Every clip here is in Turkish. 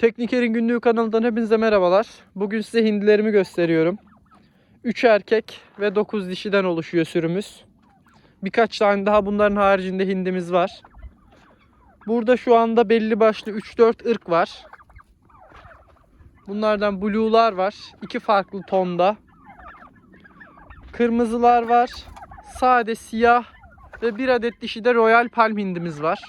Tekniker'in günlüğü kanalından hepinize merhabalar. Bugün size hindilerimi gösteriyorum. 3 erkek ve 9 dişiden oluşuyor sürümüz. Birkaç tane daha bunların haricinde hindimiz var. Burada şu anda belli başlı 3-4 ırk var. Bunlardan blue'lar var. iki farklı tonda. Kırmızılar var. Sade siyah ve bir adet dişi de Royal Palm hindimiz var.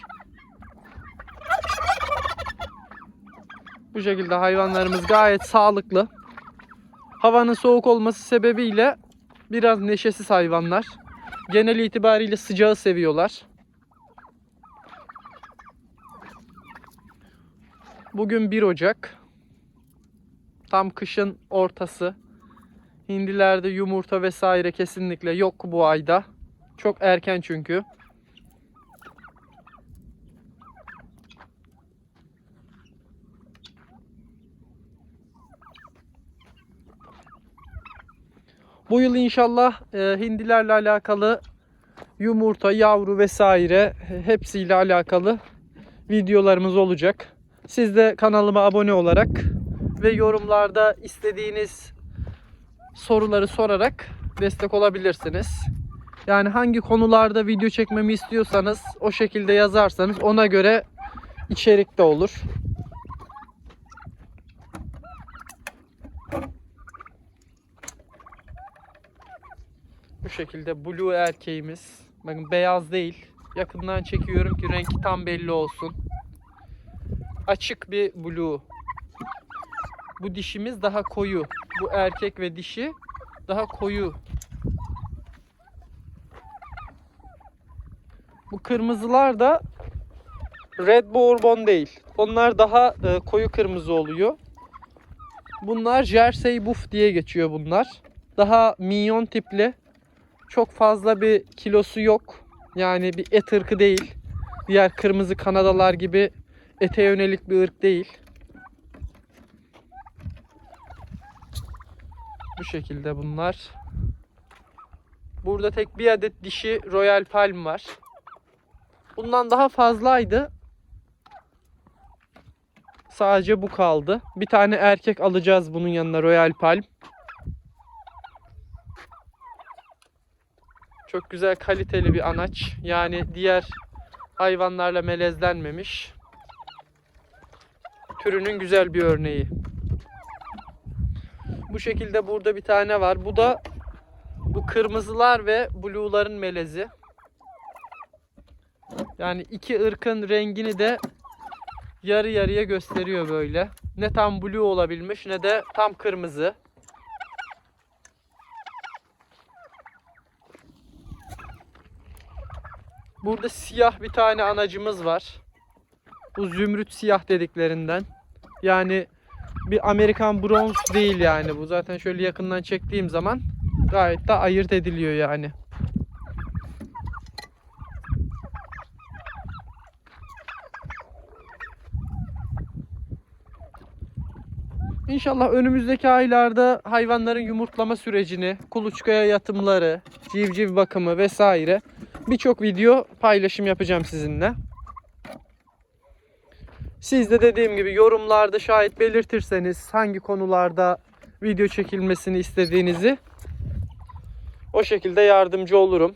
Bu şekilde hayvanlarımız gayet sağlıklı. Havanın soğuk olması sebebiyle biraz neşesiz hayvanlar. Genel itibariyle sıcağı seviyorlar. Bugün 1 Ocak. Tam kışın ortası. Hindilerde yumurta vesaire kesinlikle yok bu ayda. Çok erken çünkü. Bu yıl inşallah e, hindilerle alakalı yumurta, yavru vesaire hepsiyle alakalı videolarımız olacak. Siz de kanalıma abone olarak ve yorumlarda istediğiniz soruları sorarak destek olabilirsiniz. Yani hangi konularda video çekmemi istiyorsanız o şekilde yazarsanız ona göre içerik de olur. Şekilde blue erkeğimiz. Bakın beyaz değil. Yakından çekiyorum ki rengi tam belli olsun. Açık bir blue. Bu dişimiz daha koyu. Bu erkek ve dişi daha koyu. Bu kırmızılar da Red Bourbon değil. Onlar daha e, koyu kırmızı oluyor. Bunlar Jersey Buff diye geçiyor bunlar. Daha minyon tipli. Çok fazla bir kilosu yok. Yani bir et ırkı değil. Diğer kırmızı Kanadalar gibi ete yönelik bir ırk değil. Bu şekilde bunlar. Burada tek bir adet dişi Royal Palm var. Bundan daha fazlaydı. Sadece bu kaldı. Bir tane erkek alacağız bunun yanına Royal Palm. Çok güzel kaliteli bir anaç. Yani diğer hayvanlarla melezlenmemiş. Türünün güzel bir örneği. Bu şekilde burada bir tane var. Bu da bu kırmızılar ve blue'ların melezi. Yani iki ırkın rengini de yarı yarıya gösteriyor böyle. Ne tam blue olabilmiş ne de tam kırmızı. Burada siyah bir tane anacımız var. Bu zümrüt siyah dediklerinden. Yani bir Amerikan bronz değil yani bu. Zaten şöyle yakından çektiğim zaman gayet de ayırt ediliyor yani. İnşallah önümüzdeki aylarda hayvanların yumurtlama sürecini, kuluçkaya yatımları, civciv bakımı vesaire birçok video paylaşım yapacağım sizinle. Siz de dediğim gibi yorumlarda şayet belirtirseniz hangi konularda video çekilmesini istediğinizi o şekilde yardımcı olurum.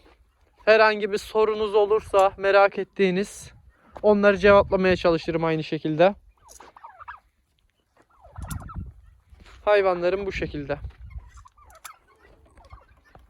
Herhangi bir sorunuz olursa merak ettiğiniz onları cevaplamaya çalışırım aynı şekilde. Hayvanlarım bu şekilde.